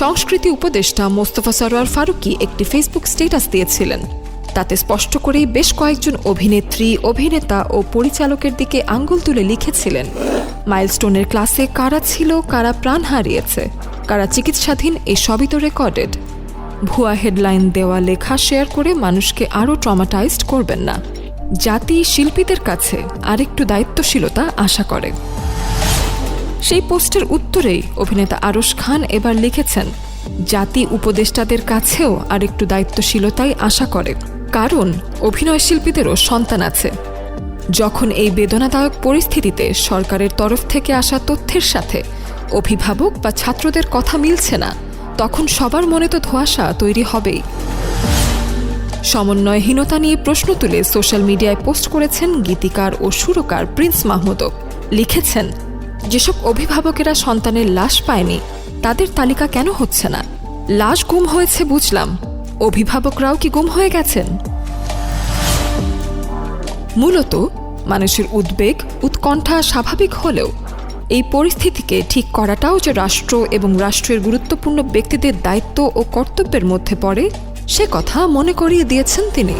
সংস্কৃতি উপদেষ্টা মোস্তফা সরোয়ার ফারুকি একটি ফেসবুক স্ট্যাটাস দিয়েছিলেন। তাতে স্পষ্ট করেই বেশ কয়েকজন অভিনেত্রী, অভিনেতা ও পরিচালকের দিকে আঙ্গুল তুলে লিখেছিলেন। মাইলস্টোনের ক্লাসে কারা ছিল, কারা প্রাণ হারিয়েছে, কারা চিকিৎসাধীন এই সবই তো রেকর্ডেড। ভুয়া হেডলাইন দেওয়া লেখা শেয়ার করে মানুষকে আরও ট্রমাটাইজড করবেন না। জাতি শিল্পীদের কাছে আরেকটু দায়িত্বশীলতা আশা করে। সেই পোস্টের উত্তরেই অভিনেতা আরশ খান এবার লিখেছেন, জাতি উপদেষ্টাদের কাছেও আরেকটু দায়িত্বশীলতাই আশা করে, কারণ অভিনয় শিল্পীদেরও সন্তান আছে। যখন এই বেদনাদায়ক পরিস্থিতিতে সরকারের তরফ থেকে আসা তথ্যের সাথে অভিভাবক বা ছাত্রদের কথা মিলছে না, তখন সবার মনে তো ধোঁয়াশা তৈরি হবেই। সমন্বয়হীনতা নিয়ে প্রশ্ন তুলে সোশ্যাল মিডিয়ায় পোস্ট করেছেন গীতিকার ও সুরকার প্রিন্স মাহমুদও। লিখেছেন যেসব অভিভাবকেরা সন্তানের লাশ পায়নি, তাদের তালিকা কেন হচ্ছে না? লাশ গুম হয়েছে বুঝলাম। অভিভাবকরাও কি গুম হয়ে গেছেন? মূলত মানুষের উদ্বেগ, উৎকণ্ঠা স্বাভাবিক হলেও এই পরিস্থিতিকে ঠিক করাটাও যে রাষ্ট্র এবং রাষ্ট্রের গুরুত্বপূর্ণ ব্যক্তিদের দায়িত্ব ও কর্তব্যের মধ্যে পড়ে, সে কথা মনে করিয়ে দিয়েছেন তিনি।